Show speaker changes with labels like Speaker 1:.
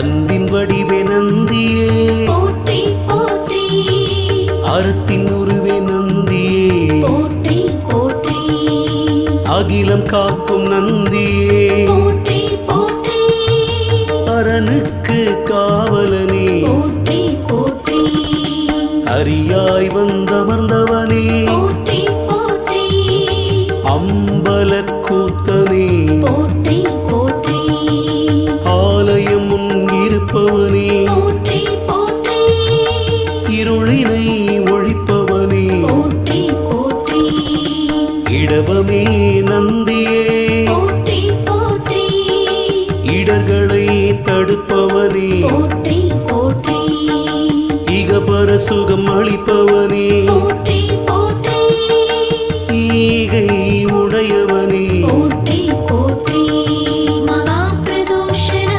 Speaker 1: அன்பின் வடிவே நந்தியே. அறத்தின் உருவே நந்தியே. அகிலம் காக்கும் நந்தியே. அரணுக்கு காவலனே. அரியாய் வந்தமர்ந்தவனே. அம்பல கூத்தனே இருளினை ஒழிப்பவனே.
Speaker 2: போற்றி போற்றி.
Speaker 1: இடவமே நந்தியே.
Speaker 2: போற்றி போற்றி.
Speaker 1: இடர்களை தடுப்பவனே.
Speaker 2: போற்றி
Speaker 1: இகபர சுகம் அளிப்பவனே.
Speaker 2: ஈகை உடையவன்.